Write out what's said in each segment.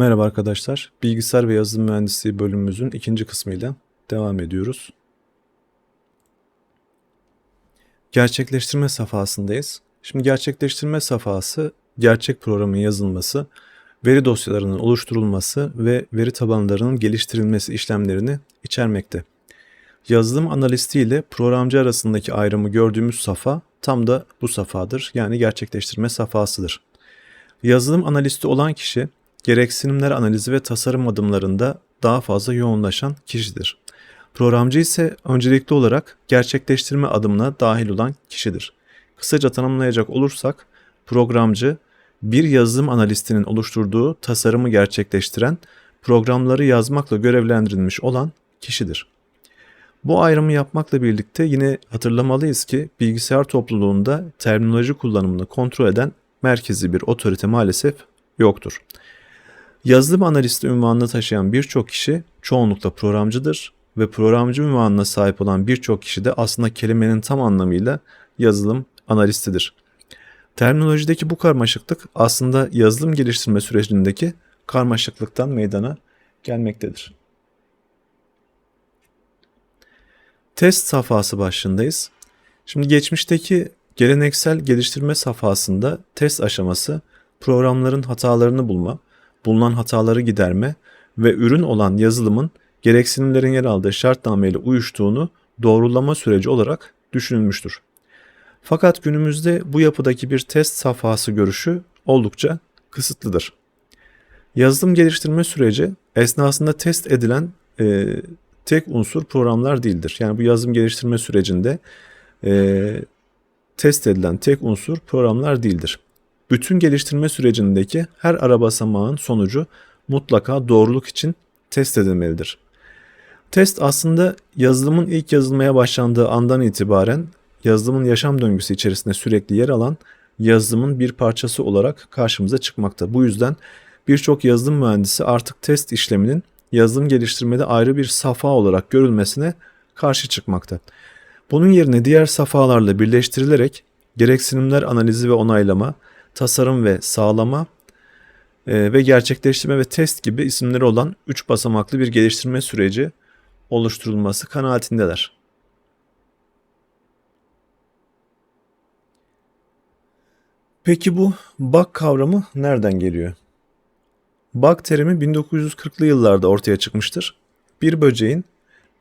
Merhaba arkadaşlar. Bilgisayar ve yazılım mühendisliği bölümümüzün ikinci kısmıyla devam ediyoruz. Gerçekleştirme safhasındayız. Şimdi gerçekleştirme safhası gerçek programın yazılması, veri dosyalarının oluşturulması ve veri tabanlarının geliştirilmesi işlemlerini içermekte. Yazılım analisti ile programcı arasındaki ayrımı gördüğümüz safa tam da bu safadır. Yani gerçekleştirme safhasıdır. Yazılım analisti olan kişi gereksinimler analizi ve tasarım adımlarında daha fazla yoğunlaşan kişidir. Programcı ise öncelikli olarak gerçekleştirme adımına dahil olan kişidir. Kısaca tanımlayacak olursak programcı bir yazılım analistinin oluşturduğu tasarımı gerçekleştiren, programları yazmakla görevlendirilmiş olan kişidir. Bu ayrımı yapmakla birlikte yine hatırlamalıyız ki bilgisayar topluluğunda terminoloji kullanımını kontrol eden merkezi bir otorite maalesef yoktur. Yazılım analisti ünvanını taşıyan birçok kişi çoğunlukla programcıdır ve programcı ünvanına sahip olan birçok kişi de aslında kelimenin tam anlamıyla yazılım analistidir. Terminolojideki bu karmaşıklık aslında yazılım geliştirme sürecindeki karmaşıklıktan meydana gelmektedir. Test safhası başlığındayız. Şimdi geçmişteki geleneksel geliştirme safhasında test aşaması programların hatalarını bulma, bulunan hataları giderme ve ürün olan yazılımın gereksinimlerin yer aldığı şartnameyle uyuştuğunu doğrulama süreci olarak düşünülmüştür. Fakat günümüzde bu yapıdaki bir test safhası görüşü oldukça kısıtlıdır. Yazılım geliştirme süreci esnasında test edilen e, tek unsur programlar değildir. Yani bu yazılım geliştirme sürecinde e, test edilen tek unsur programlar değildir. Bütün geliştirme sürecindeki her ara basamağın sonucu mutlaka doğruluk için test edilmelidir. Test aslında yazılımın ilk yazılmaya başlandığı andan itibaren yazılımın yaşam döngüsü içerisinde sürekli yer alan yazılımın bir parçası olarak karşımıza çıkmakta. Bu yüzden birçok yazılım mühendisi artık test işleminin yazılım geliştirmede ayrı bir safa olarak görülmesine karşı çıkmakta. Bunun yerine diğer safhalarla birleştirilerek gereksinimler analizi ve onaylama, tasarım ve sağlama e, ve gerçekleştirme ve test gibi isimleri olan 3 basamaklı bir geliştirme süreci oluşturulması kanaatindeler. Peki bu bug kavramı nereden geliyor? Bug terimi 1940'lı yıllarda ortaya çıkmıştır. Bir böceğin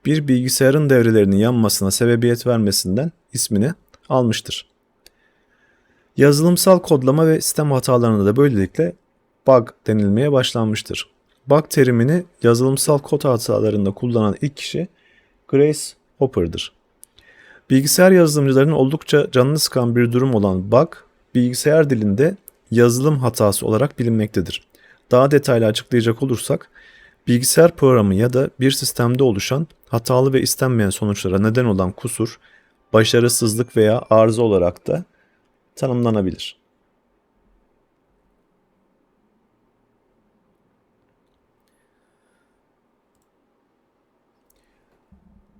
bir bilgisayarın devrelerinin yanmasına sebebiyet vermesinden ismini almıştır. Yazılımsal kodlama ve sistem hatalarına da böylelikle bug denilmeye başlanmıştır. Bug terimini yazılımsal kod hatalarında kullanan ilk kişi Grace Hopper'dır. Bilgisayar yazılımcılarının oldukça canını sıkan bir durum olan bug, bilgisayar dilinde yazılım hatası olarak bilinmektedir. Daha detaylı açıklayacak olursak, bilgisayar programı ya da bir sistemde oluşan hatalı ve istenmeyen sonuçlara neden olan kusur, başarısızlık veya arıza olarak da tanımlanabilir.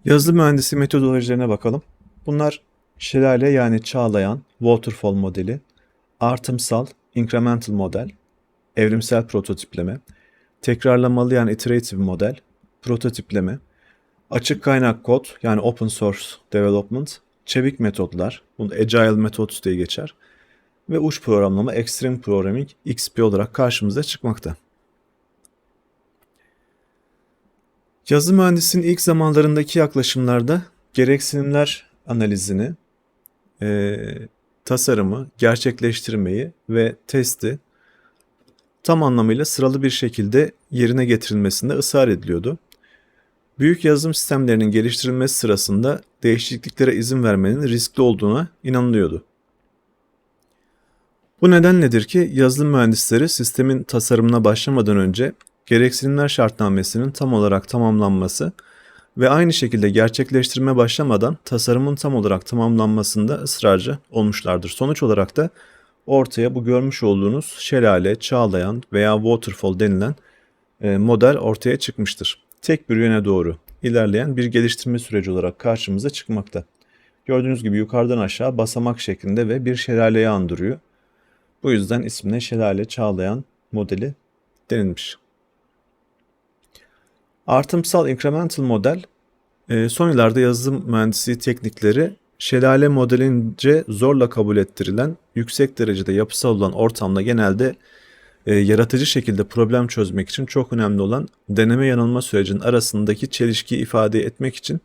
Yazılım mühendisi metodolojilerine bakalım. Bunlar şelale yani çağlayan waterfall modeli, artımsal incremental model, evrimsel prototipleme, tekrarlamalı yani iterative model, prototipleme, açık kaynak kod yani open source development, çevik metodlar, bunu agile methods diye geçer ve uç programlama extreme programming XP olarak karşımıza çıkmakta. Yazı mühendisinin ilk zamanlarındaki yaklaşımlarda gereksinimler analizini, e, tasarımı, gerçekleştirmeyi ve testi tam anlamıyla sıralı bir şekilde yerine getirilmesinde ısrar ediliyordu. Büyük yazılım sistemlerinin geliştirilmesi sırasında değişikliklere izin vermenin riskli olduğuna inanılıyordu. Bu neden nedir ki yazılım mühendisleri sistemin tasarımına başlamadan önce gereksinimler şartnamesinin tam olarak tamamlanması ve aynı şekilde gerçekleştirme başlamadan tasarımın tam olarak tamamlanmasında ısrarcı olmuşlardır. Sonuç olarak da ortaya bu görmüş olduğunuz şelale, çağlayan veya waterfall denilen e, model ortaya çıkmıştır. Tek bir yöne doğru ilerleyen bir geliştirme süreci olarak karşımıza çıkmakta. Gördüğünüz gibi yukarıdan aşağı basamak şeklinde ve bir şelaleyi andırıyor. Bu yüzden ismine şelale çağlayan modeli denilmiş. Artımsal incremental model e, son yıllarda yazılım mühendisliği teknikleri şelale modelince zorla kabul ettirilen yüksek derecede yapısal olan ortamda genelde e, yaratıcı şekilde problem çözmek için çok önemli olan deneme yanılma sürecinin arasındaki çelişkiyi ifade etmek için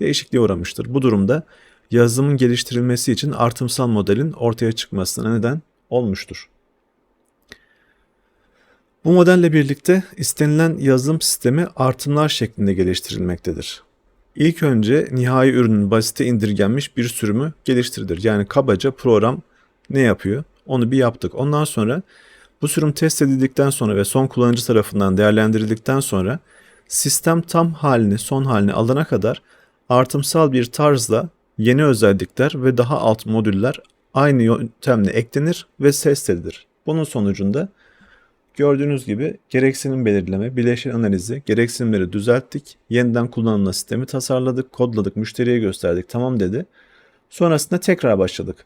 değişikliğe uğramıştır. Bu durumda yazılımın geliştirilmesi için artımsal modelin ortaya çıkmasına neden olmuştur. Bu modelle birlikte istenilen yazılım sistemi artımlar şeklinde geliştirilmektedir. İlk önce nihai ürünün basite indirgenmiş bir sürümü geliştirilir. Yani kabaca program ne yapıyor onu bir yaptık. Ondan sonra bu sürüm test edildikten sonra ve son kullanıcı tarafından değerlendirildikten sonra sistem tam halini, son halini alana kadar artımsal bir tarzla yeni özellikler ve daha alt modüller aynı yöntemle eklenir ve test edilir. Bunun sonucunda gördüğünüz gibi gereksinim belirleme, bileşen analizi, gereksinimleri düzelttik, yeniden kullanımla sistemi tasarladık, kodladık, müşteriye gösterdik, tamam dedi. Sonrasında tekrar başladık.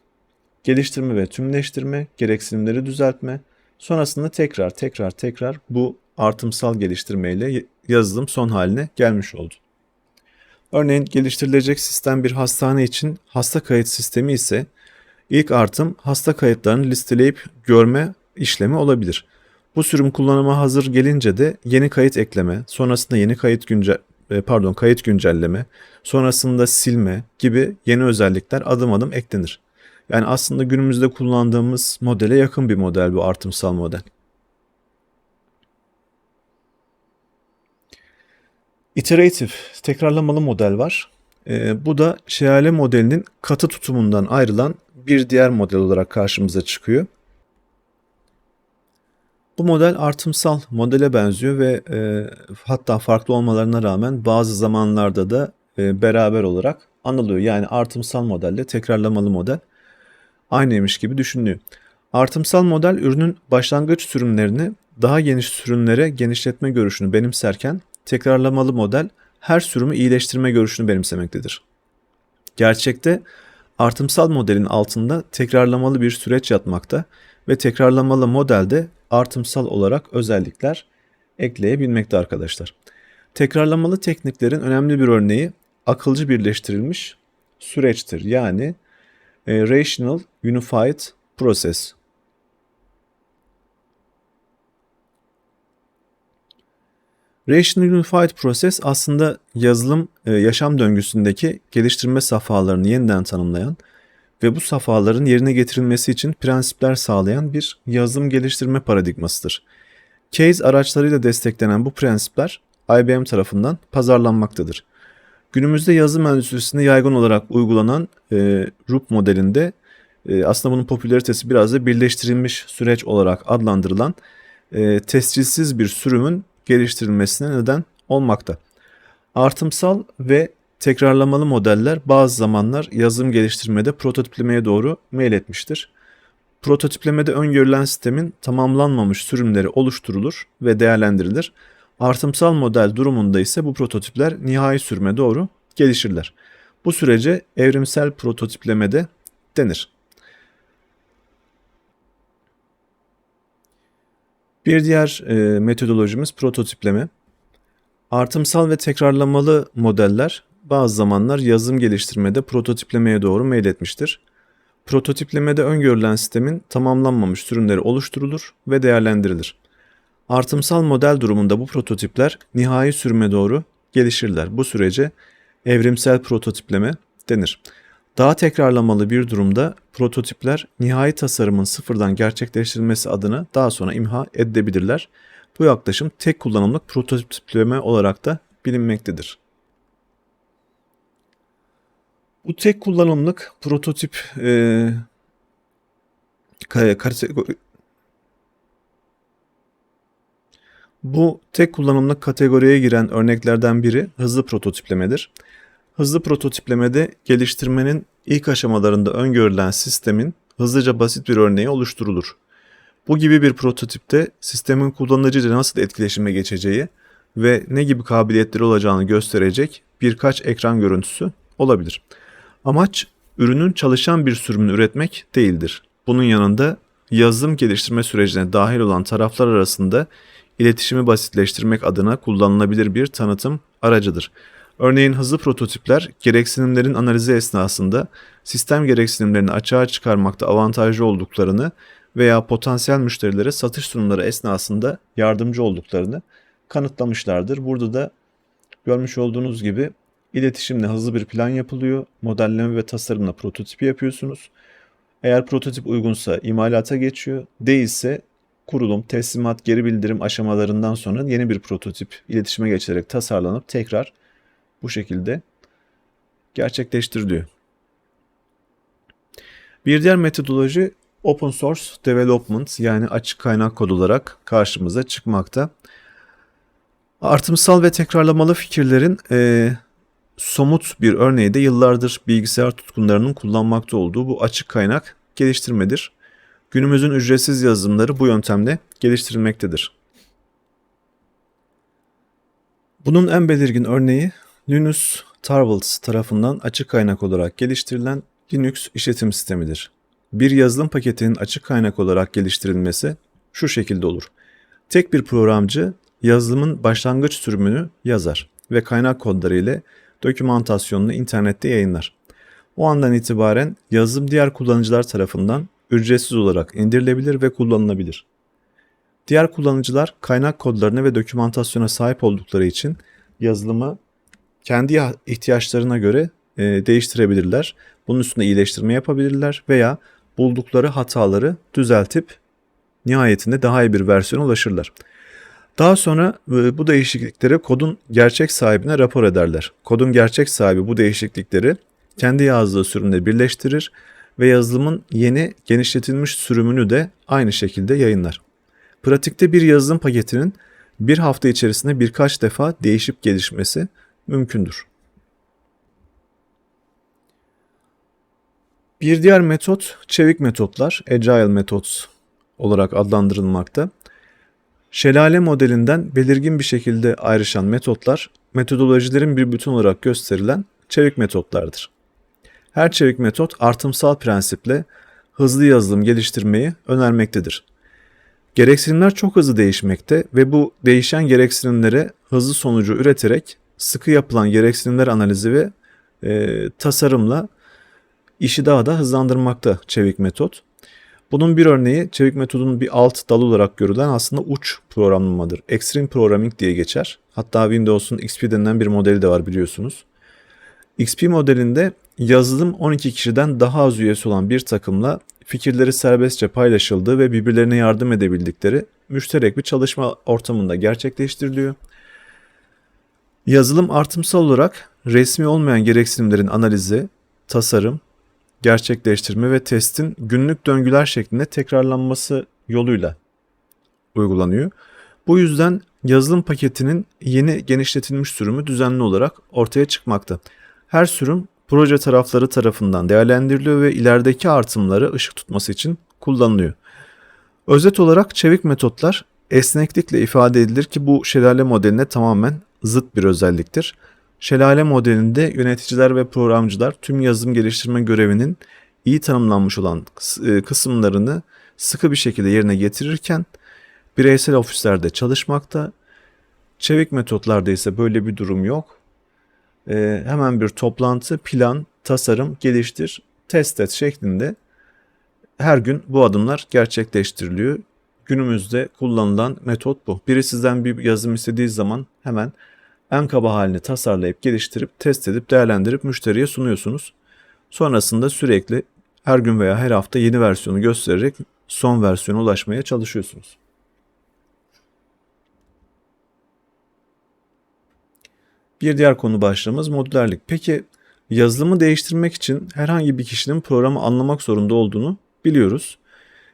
Geliştirme ve tümleştirme, gereksinimleri düzeltme, sonrasında tekrar tekrar tekrar bu artımsal geliştirmeyle yazılım son haline gelmiş oldu. Örneğin geliştirilecek sistem bir hastane için hasta kayıt sistemi ise ilk artım hasta kayıtlarını listeleyip görme işlemi olabilir. Bu sürüm kullanıma hazır gelince de yeni kayıt ekleme, sonrasında yeni kayıt günce e, pardon kayıt güncelleme, sonrasında silme gibi yeni özellikler adım adım eklenir. Yani aslında günümüzde kullandığımız modele yakın bir model bu artımsal model. Iterative, tekrarlamalı model var. E, bu da şelale modelinin katı tutumundan ayrılan bir diğer model olarak karşımıza çıkıyor. Bu model artımsal modele benziyor ve e, hatta farklı olmalarına rağmen bazı zamanlarda da e, beraber olarak anılıyor. Yani artımsal modelle tekrarlamalı model aynıymış gibi düşünülüyor. Artımsal model ürünün başlangıç sürümlerini daha geniş sürümlere genişletme görüşünü benimserken tekrarlamalı model her sürümü iyileştirme görüşünü benimsemektedir. Gerçekte artımsal modelin altında tekrarlamalı bir süreç yatmakta ve tekrarlamalı modelde artımsal olarak özellikler ekleyebilmekte arkadaşlar. Tekrarlamalı tekniklerin önemli bir örneği akılcı birleştirilmiş süreçtir. Yani e, Rational Unified Process. Rational Unified Process aslında yazılım e, yaşam döngüsündeki geliştirme safhalarını yeniden tanımlayan ve bu safhaların yerine getirilmesi için prensipler sağlayan bir yazılım geliştirme paradigmasıdır. Case araçlarıyla desteklenen bu prensipler IBM tarafından pazarlanmaktadır. Günümüzde yazılım endüstrisinde yaygın olarak uygulanan e, RUP modelinde e, aslında bunun popülaritesi biraz da birleştirilmiş süreç olarak adlandırılan e, tescilsiz bir sürümün geliştirilmesine neden olmakta. Artımsal ve tekrarlamalı modeller bazı zamanlar yazılım geliştirmede prototiplemeye doğru meyletmiştir. Prototiplemede öngörülen sistemin tamamlanmamış sürümleri oluşturulur ve değerlendirilir. Artımsal model durumunda ise bu prototipler nihai sürüme doğru gelişirler. Bu sürece evrimsel prototiplemede denir. Bir diğer e, metodolojimiz prototipleme. Artımsal ve tekrarlamalı modeller bazı zamanlar yazılım geliştirmede prototiplemeye doğru meyletmiştir. Prototiplemede öngörülen sistemin tamamlanmamış sürümleri oluşturulur ve değerlendirilir. Artımsal model durumunda bu prototipler nihai sürüme doğru gelişirler. Bu sürece evrimsel prototipleme denir. Daha tekrarlamalı bir durumda prototipler nihai tasarımın sıfırdan gerçekleştirilmesi adına daha sonra imha edilebilirler. Bu yaklaşım tek kullanımlık prototipleme olarak da bilinmektedir. Bu tek kullanımlık prototip e, Bu tek kullanımlık kategoriye giren örneklerden biri hızlı prototiplemedir. Hızlı prototiplemede geliştirmenin ilk aşamalarında öngörülen sistemin hızlıca basit bir örneği oluşturulur. Bu gibi bir prototipte sistemin kullanıcıyla nasıl etkileşime geçeceği ve ne gibi kabiliyetleri olacağını gösterecek birkaç ekran görüntüsü olabilir. Amaç ürünün çalışan bir sürümünü üretmek değildir. Bunun yanında yazılım geliştirme sürecine dahil olan taraflar arasında iletişimi basitleştirmek adına kullanılabilir bir tanıtım aracıdır. Örneğin hızlı prototipler gereksinimlerin analizi esnasında sistem gereksinimlerini açığa çıkarmakta avantajlı olduklarını veya potansiyel müşterilere satış sunumları esnasında yardımcı olduklarını kanıtlamışlardır. Burada da görmüş olduğunuz gibi iletişimle hızlı bir plan yapılıyor. Modelleme ve tasarımla prototipi yapıyorsunuz. Eğer prototip uygunsa imalata geçiyor. Değilse kurulum, teslimat, geri bildirim aşamalarından sonra yeni bir prototip iletişime geçerek tasarlanıp tekrar bu şekilde gerçekleştiriliyor. Bir diğer metodoloji Open Source Development yani açık kaynak kod olarak karşımıza çıkmakta. Artımsal ve tekrarlamalı fikirlerin e, somut bir örneği de yıllardır bilgisayar tutkunlarının kullanmakta olduğu bu açık kaynak geliştirmedir. Günümüzün ücretsiz yazılımları bu yöntemle geliştirilmektedir. Bunun en belirgin örneği Linus Torvalds tarafından açık kaynak olarak geliştirilen Linux işletim sistemidir. Bir yazılım paketinin açık kaynak olarak geliştirilmesi şu şekilde olur. Tek bir programcı yazılımın başlangıç sürümünü yazar ve kaynak kodları ile dokümantasyonunu internette yayınlar. O andan itibaren yazılım diğer kullanıcılar tarafından ücretsiz olarak indirilebilir ve kullanılabilir. Diğer kullanıcılar kaynak kodlarına ve dokümantasyona sahip oldukları için yazılımı kendi ihtiyaçlarına göre e, değiştirebilirler. Bunun üstünde iyileştirme yapabilirler veya buldukları hataları düzeltip nihayetinde daha iyi bir versiyona ulaşırlar. Daha sonra e, bu değişiklikleri kodun gerçek sahibine rapor ederler. Kodun gerçek sahibi bu değişiklikleri kendi yazdığı sürümle birleştirir ve yazılımın yeni genişletilmiş sürümünü de aynı şekilde yayınlar. Pratikte bir yazılım paketinin bir hafta içerisinde birkaç defa değişip gelişmesi mümkündür. Bir diğer metot çevik metotlar, agile methods olarak adlandırılmakta. Şelale modelinden belirgin bir şekilde ayrışan metotlar, metodolojilerin bir bütün olarak gösterilen çevik metotlardır. Her çevik metot artımsal prensiple hızlı yazılım geliştirmeyi önermektedir. Gereksinimler çok hızlı değişmekte ve bu değişen gereksinimlere hızlı sonucu üreterek sıkı yapılan gereksinimler analizi ve e, tasarımla işi daha da hızlandırmakta çevik metot. Bunun bir örneği çevik metodun bir alt dalı olarak görülen aslında uç programlamadır. Extreme Programming diye geçer. Hatta Windows'un XP denilen bir modeli de var biliyorsunuz. XP modelinde yazılım 12 kişiden daha az üyesi olan bir takımla fikirleri serbestçe paylaşıldığı ve birbirlerine yardım edebildikleri müşterek bir çalışma ortamında gerçekleştiriliyor. Yazılım artımsal olarak resmi olmayan gereksinimlerin analizi, tasarım, gerçekleştirme ve testin günlük döngüler şeklinde tekrarlanması yoluyla uygulanıyor. Bu yüzden yazılım paketinin yeni genişletilmiş sürümü düzenli olarak ortaya çıkmakta. Her sürüm proje tarafları tarafından değerlendiriliyor ve ilerideki artımları ışık tutması için kullanılıyor. Özet olarak çevik metotlar esneklikle ifade edilir ki bu şelale modeline tamamen zıt bir özelliktir. Şelale modelinde yöneticiler ve programcılar tüm yazılım geliştirme görevinin iyi tanımlanmış olan e, kısımlarını sıkı bir şekilde yerine getirirken bireysel ofislerde çalışmakta. Çevik metotlarda ise böyle bir durum yok. Ee, hemen bir toplantı, plan, tasarım, geliştir, test et şeklinde her gün bu adımlar gerçekleştiriliyor. Günümüzde kullanılan metot bu. Biri sizden bir yazım istediği zaman hemen en kaba halini tasarlayıp geliştirip test edip değerlendirip müşteriye sunuyorsunuz. Sonrasında sürekli her gün veya her hafta yeni versiyonu göstererek son versiyona ulaşmaya çalışıyorsunuz. Bir diğer konu başlığımız modülerlik. Peki yazılımı değiştirmek için herhangi bir kişinin programı anlamak zorunda olduğunu biliyoruz.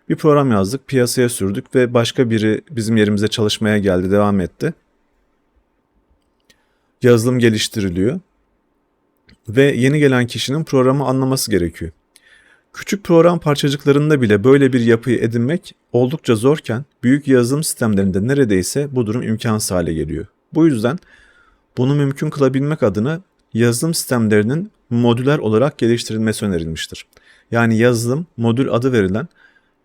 Bir program yazdık, piyasaya sürdük ve başka biri bizim yerimize çalışmaya geldi, devam etti yazılım geliştiriliyor ve yeni gelen kişinin programı anlaması gerekiyor. Küçük program parçacıklarında bile böyle bir yapıyı edinmek oldukça zorken büyük yazılım sistemlerinde neredeyse bu durum imkansız hale geliyor. Bu yüzden bunu mümkün kılabilmek adına yazılım sistemlerinin modüler olarak geliştirilmesi önerilmiştir. Yani yazılım modül adı verilen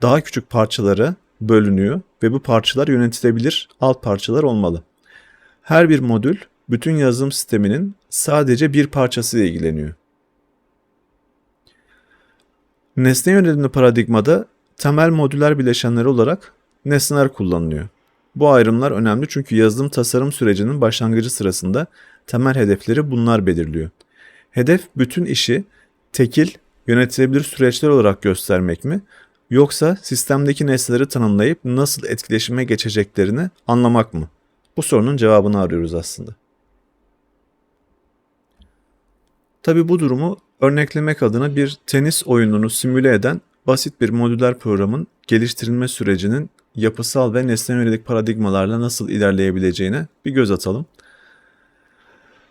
daha küçük parçaları bölünüyor ve bu parçalar yönetilebilir alt parçalar olmalı. Her bir modül bütün yazılım sisteminin sadece bir parçasıyla ilgileniyor. Nesne yönelimli paradigmada temel modüler bileşenleri olarak nesneler kullanılıyor. Bu ayrımlar önemli çünkü yazılım tasarım sürecinin başlangıcı sırasında temel hedefleri bunlar belirliyor. Hedef bütün işi tekil, yönetilebilir süreçler olarak göstermek mi? Yoksa sistemdeki nesneleri tanımlayıp nasıl etkileşime geçeceklerini anlamak mı? Bu sorunun cevabını arıyoruz aslında. Tabi bu durumu örneklemek adına bir tenis oyununu simüle eden basit bir modüler programın geliştirilme sürecinin yapısal ve nesne yönelik paradigmalarla nasıl ilerleyebileceğine bir göz atalım.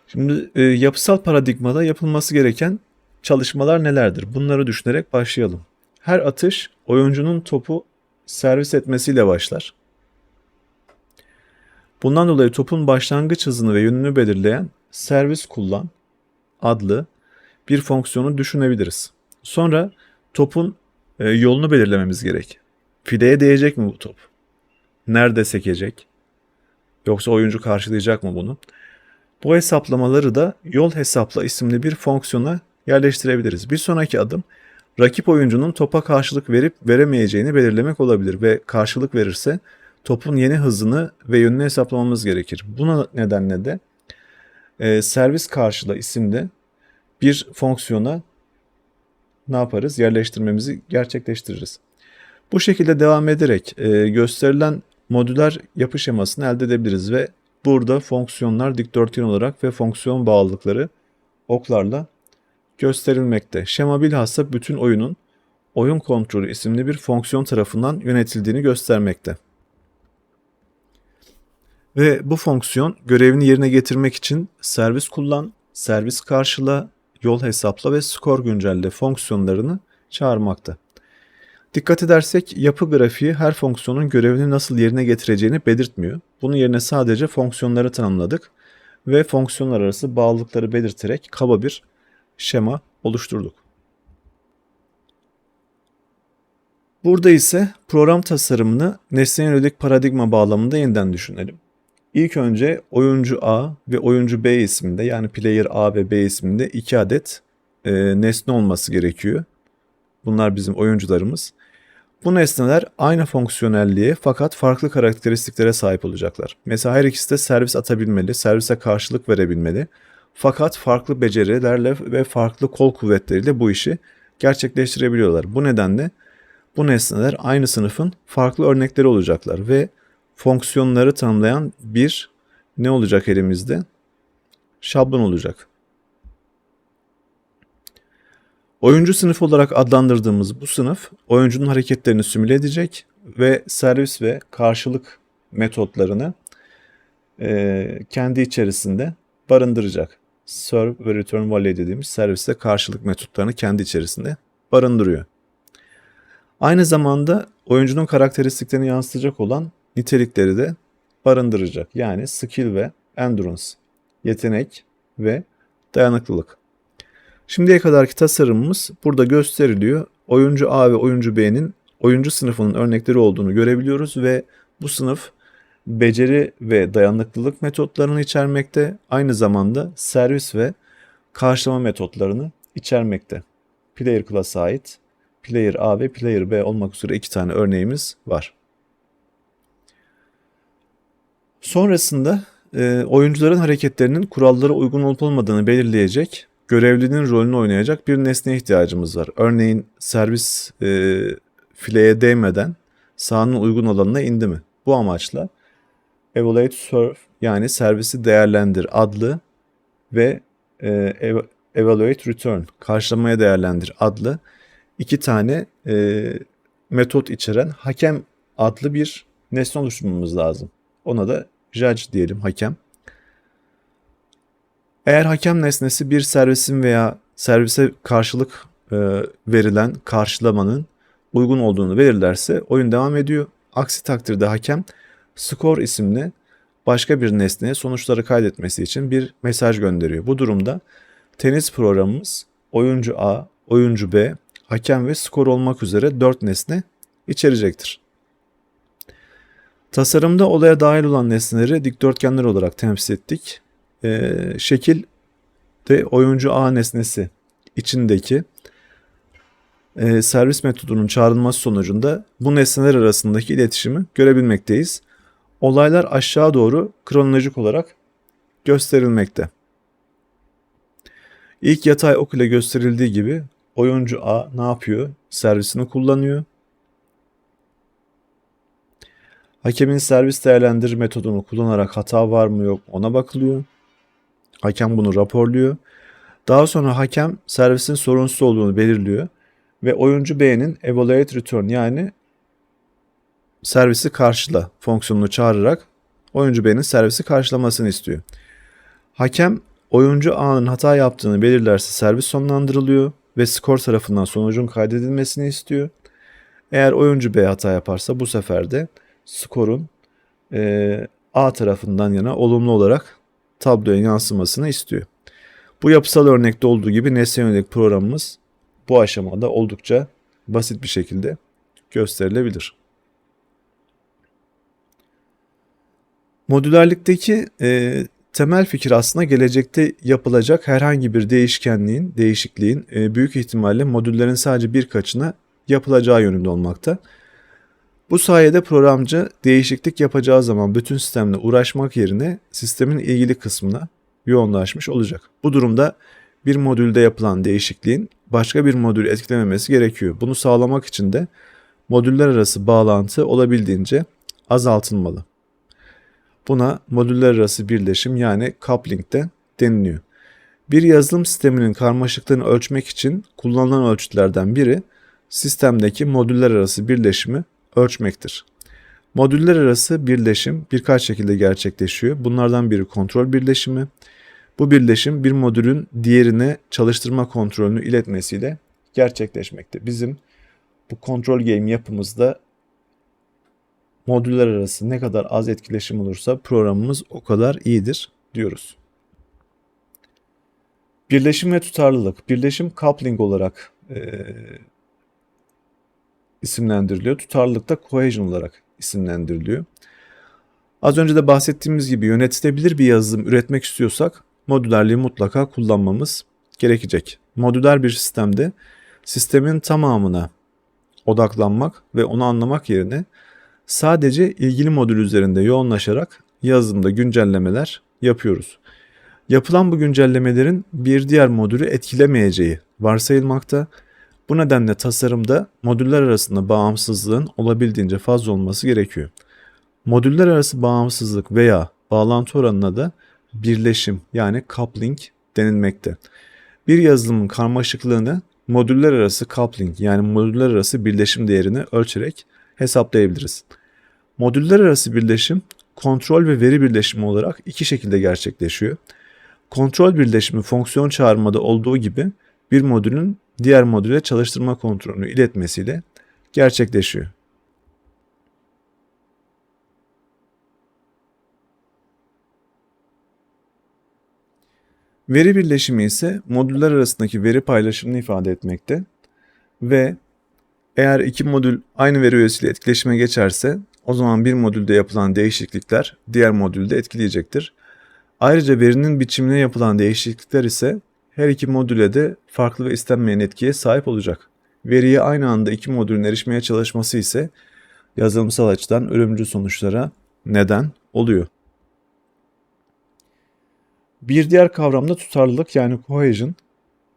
Şimdi e, yapısal paradigmada yapılması gereken çalışmalar nelerdir? Bunları düşünerek başlayalım. Her atış oyuncunun topu servis etmesiyle başlar. Bundan dolayı topun başlangıç hızını ve yönünü belirleyen servis kullan adlı bir fonksiyonu düşünebiliriz. Sonra topun e, yolunu belirlememiz gerek. Fileye değecek mi bu top? Nerede sekecek? Yoksa oyuncu karşılayacak mı bunu? Bu hesaplamaları da yol hesapla isimli bir fonksiyona yerleştirebiliriz. Bir sonraki adım rakip oyuncunun topa karşılık verip veremeyeceğini belirlemek olabilir ve karşılık verirse topun yeni hızını ve yönünü hesaplamamız gerekir. Buna nedenle de e, servis karşıla isimli bir fonksiyona ne yaparız? Yerleştirmemizi gerçekleştiririz. Bu şekilde devam ederek e, gösterilen modüler yapı şemasını elde edebiliriz ve burada fonksiyonlar dikdörtgen olarak ve fonksiyon bağlılıkları oklarla gösterilmekte. Şema bilhassa bütün oyunun oyun kontrolü isimli bir fonksiyon tarafından yönetildiğini göstermekte. Ve bu fonksiyon görevini yerine getirmek için servis kullan, servis karşıla, yol hesapla ve skor güncelle fonksiyonlarını çağırmakta. Dikkat edersek yapı grafiği her fonksiyonun görevini nasıl yerine getireceğini belirtmiyor. Bunun yerine sadece fonksiyonları tanımladık ve fonksiyonlar arası bağlılıkları belirterek kaba bir şema oluşturduk. Burada ise program tasarımını nesne yönelik paradigma bağlamında yeniden düşünelim. İlk önce oyuncu A ve oyuncu B isminde yani player A ve B isminde iki adet e, nesne olması gerekiyor. Bunlar bizim oyuncularımız. Bu nesneler aynı fonksiyonelliğe fakat farklı karakteristiklere sahip olacaklar. Mesela her ikisi de servis atabilmeli, servise karşılık verebilmeli. Fakat farklı becerilerle ve farklı kol kuvvetleriyle bu işi gerçekleştirebiliyorlar. Bu nedenle bu nesneler aynı sınıfın farklı örnekleri olacaklar ve fonksiyonları tanımlayan bir ne olacak elimizde? Şablon olacak. Oyuncu sınıfı olarak adlandırdığımız bu sınıf oyuncunun hareketlerini simüle edecek ve servis ve karşılık metotlarını e, kendi içerisinde barındıracak. Serve ve return value dediğimiz serviste karşılık metotlarını kendi içerisinde barındırıyor. Aynı zamanda oyuncunun karakteristiklerini yansıtacak olan nitelikleri de barındıracak. Yani skill ve endurance, yetenek ve dayanıklılık. Şimdiye kadarki tasarımımız burada gösteriliyor. Oyuncu A ve oyuncu B'nin oyuncu sınıfının örnekleri olduğunu görebiliyoruz ve bu sınıf beceri ve dayanıklılık metotlarını içermekte, aynı zamanda servis ve karşılama metotlarını içermekte. Player class'a ait Player A ve Player B olmak üzere iki tane örneğimiz var. Sonrasında e, oyuncuların hareketlerinin kurallara uygun olup olmadığını belirleyecek, görevlinin rolünü oynayacak bir nesneye ihtiyacımız var. Örneğin servis e, fileye değmeden sahanın uygun alanına indi mi? Bu amaçla Evaluate Serve yani servisi değerlendir adlı ve e, Evaluate Return karşılamaya değerlendir adlı iki tane e, metot içeren hakem adlı bir nesne oluşturmamız lazım. Ona da judge diyelim hakem. Eğer hakem nesnesi bir servisin veya servise karşılık e, verilen karşılamanın uygun olduğunu verirlerse oyun devam ediyor. Aksi takdirde hakem skor isimli başka bir nesneye sonuçları kaydetmesi için bir mesaj gönderiyor. Bu durumda tenis programımız oyuncu A, oyuncu B, hakem ve skor olmak üzere 4 nesne içerecektir. Tasarımda olaya dahil olan nesneleri dikdörtgenler olarak temsil ettik. Ee, şekil de oyuncu A nesnesi içindeki e, servis metodunun çağrılması sonucunda bu nesneler arasındaki iletişimi görebilmekteyiz. Olaylar aşağı doğru kronolojik olarak gösterilmekte. İlk yatay ok ile gösterildiği gibi oyuncu A ne yapıyor? Servisini kullanıyor. Hakemin servis değerlendir metodunu kullanarak hata var mı yok ona bakılıyor. Hakem bunu raporluyor. Daha sonra hakem servisin sorunsuz olduğunu belirliyor ve oyuncu B'nin evaluate return yani servisi karşıla fonksiyonunu çağırarak oyuncu B'nin servisi karşılamasını istiyor. Hakem oyuncu A'nın hata yaptığını belirlerse servis sonlandırılıyor ve skor tarafından sonucun kaydedilmesini istiyor. Eğer oyuncu B hata yaparsa bu sefer de skorun e, A tarafından yana olumlu olarak tabloya yansımasını istiyor. Bu yapısal örnekte olduğu gibi nesne yönelik programımız bu aşamada oldukça basit bir şekilde gösterilebilir. Modülerlikteki e, temel fikir aslında gelecekte yapılacak herhangi bir değişkenliğin, değişikliğin e, büyük ihtimalle modüllerin sadece birkaçına yapılacağı yönünde olmakta. Bu sayede programcı değişiklik yapacağı zaman bütün sistemle uğraşmak yerine sistemin ilgili kısmına yoğunlaşmış olacak. Bu durumda bir modülde yapılan değişikliğin başka bir modülü etkilememesi gerekiyor. Bunu sağlamak için de modüller arası bağlantı olabildiğince azaltılmalı. Buna modüller arası birleşim yani coupling de deniliyor. Bir yazılım sisteminin karmaşıklığını ölçmek için kullanılan ölçütlerden biri sistemdeki modüller arası birleşimi ölçmektir. Modüller arası birleşim birkaç şekilde gerçekleşiyor. Bunlardan biri kontrol birleşimi. Bu birleşim bir modülün diğerine çalıştırma kontrolünü iletmesiyle gerçekleşmekte. Bizim bu kontrol game yapımızda modüller arası ne kadar az etkileşim olursa programımız o kadar iyidir diyoruz. Birleşim ve tutarlılık. Birleşim coupling olarak e, isimlendiriliyor. Tutarlılık da cohesion olarak isimlendiriliyor. Az önce de bahsettiğimiz gibi yönetilebilir bir yazılım üretmek istiyorsak modülerliği mutlaka kullanmamız gerekecek. Modüler bir sistemde sistemin tamamına odaklanmak ve onu anlamak yerine sadece ilgili modül üzerinde yoğunlaşarak yazılımda güncellemeler yapıyoruz. Yapılan bu güncellemelerin bir diğer modülü etkilemeyeceği varsayılmakta. Bu nedenle tasarımda modüller arasında bağımsızlığın olabildiğince fazla olması gerekiyor. Modüller arası bağımsızlık veya bağlantı oranına da birleşim yani coupling denilmekte. Bir yazılımın karmaşıklığını modüller arası coupling yani modüller arası birleşim değerini ölçerek hesaplayabiliriz. Modüller arası birleşim kontrol ve veri birleşimi olarak iki şekilde gerçekleşiyor. Kontrol birleşimi fonksiyon çağırmada olduğu gibi bir modülün diğer modüle çalıştırma kontrolünü iletmesiyle gerçekleşiyor. Veri birleşimi ise modüller arasındaki veri paylaşımını ifade etmekte ve eğer iki modül aynı veri üyesiyle etkileşime geçerse o zaman bir modülde yapılan değişiklikler diğer modülde etkileyecektir. Ayrıca verinin biçimine yapılan değişiklikler ise her iki modüle de farklı ve istenmeyen etkiye sahip olacak. Veriye aynı anda iki modülün erişmeye çalışması ise yazılımsal açıdan ölümcül sonuçlara neden oluyor. Bir diğer kavram da tutarlılık yani cohesion.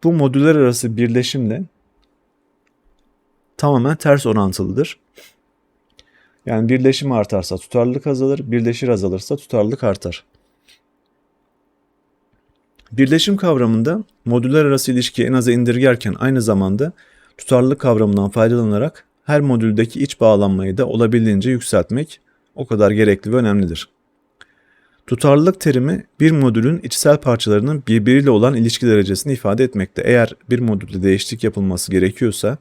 Bu modüller arası birleşimle tamamen ters orantılıdır. Yani birleşim artarsa tutarlılık azalır, birleşir azalırsa tutarlılık artar. Birleşim kavramında modüller arası ilişkiyi en aza indirgerken aynı zamanda tutarlılık kavramından faydalanarak her modüldeki iç bağlanmayı da olabildiğince yükseltmek o kadar gerekli ve önemlidir. Tutarlılık terimi bir modülün içsel parçalarının birbiriyle olan ilişki derecesini ifade etmekte. Eğer bir modülde değişiklik yapılması gerekiyorsa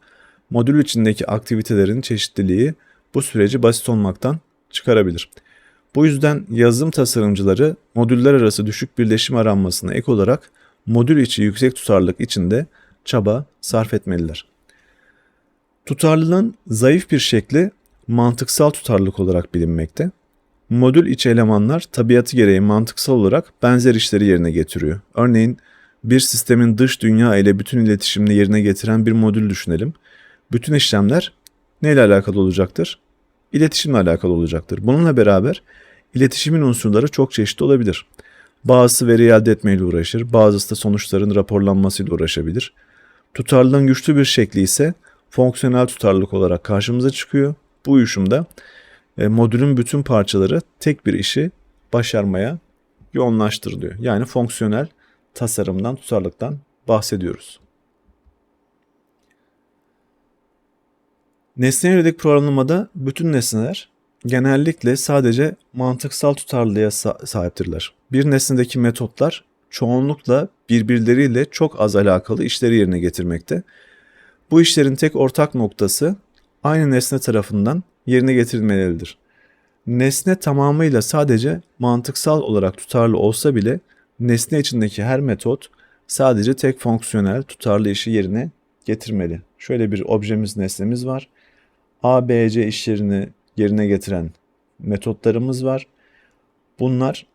modül içindeki aktivitelerin çeşitliliği bu süreci basit olmaktan çıkarabilir. Bu yüzden yazılım tasarımcıları modüller arası düşük birleşim aranmasına ek olarak modül içi yüksek tutarlılık içinde çaba sarf etmeliler. Tutarlılığın zayıf bir şekli mantıksal tutarlılık olarak bilinmekte. Modül içi elemanlar tabiatı gereği mantıksal olarak benzer işleri yerine getiriyor. Örneğin bir sistemin dış dünya ile bütün iletişimini yerine getiren bir modül düşünelim. Bütün işlemler neyle alakalı olacaktır? İletişimle alakalı olacaktır. Bununla beraber iletişimin unsurları çok çeşitli olabilir. Bazısı veri elde etmeyle uğraşır, bazısı da sonuçların raporlanmasıyla uğraşabilir. Tutarlılığın güçlü bir şekli ise fonksiyonel tutarlılık olarak karşımıza çıkıyor. Bu uyuşumda e, modülün bütün parçaları tek bir işi başarmaya yoğunlaştırılıyor. Yani fonksiyonel tasarımdan, tutarlılıktan bahsediyoruz. Nesne yönelik programlamada bütün nesneler genellikle sadece mantıksal tutarlılığa sa- sahiptirler. Bir nesnedeki metotlar çoğunlukla birbirleriyle çok az alakalı işleri yerine getirmekte. Bu işlerin tek ortak noktası aynı nesne tarafından yerine getirilmeleridir. Nesne tamamıyla sadece mantıksal olarak tutarlı olsa bile nesne içindeki her metot sadece tek fonksiyonel tutarlı işi yerine getirmeli. Şöyle bir objemiz nesnemiz var. A, B, C işlerini yerine getiren metotlarımız var. Bunlar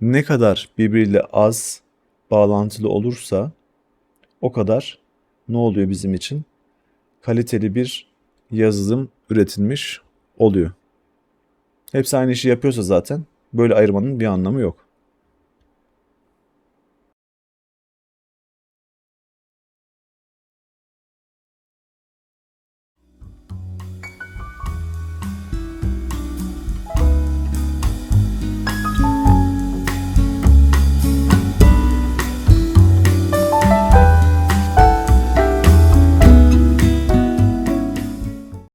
ne kadar birbiriyle az bağlantılı olursa o kadar ne oluyor bizim için? Kaliteli bir yazılım üretilmiş oluyor. Hepsi aynı işi yapıyorsa zaten böyle ayırmanın bir anlamı yok.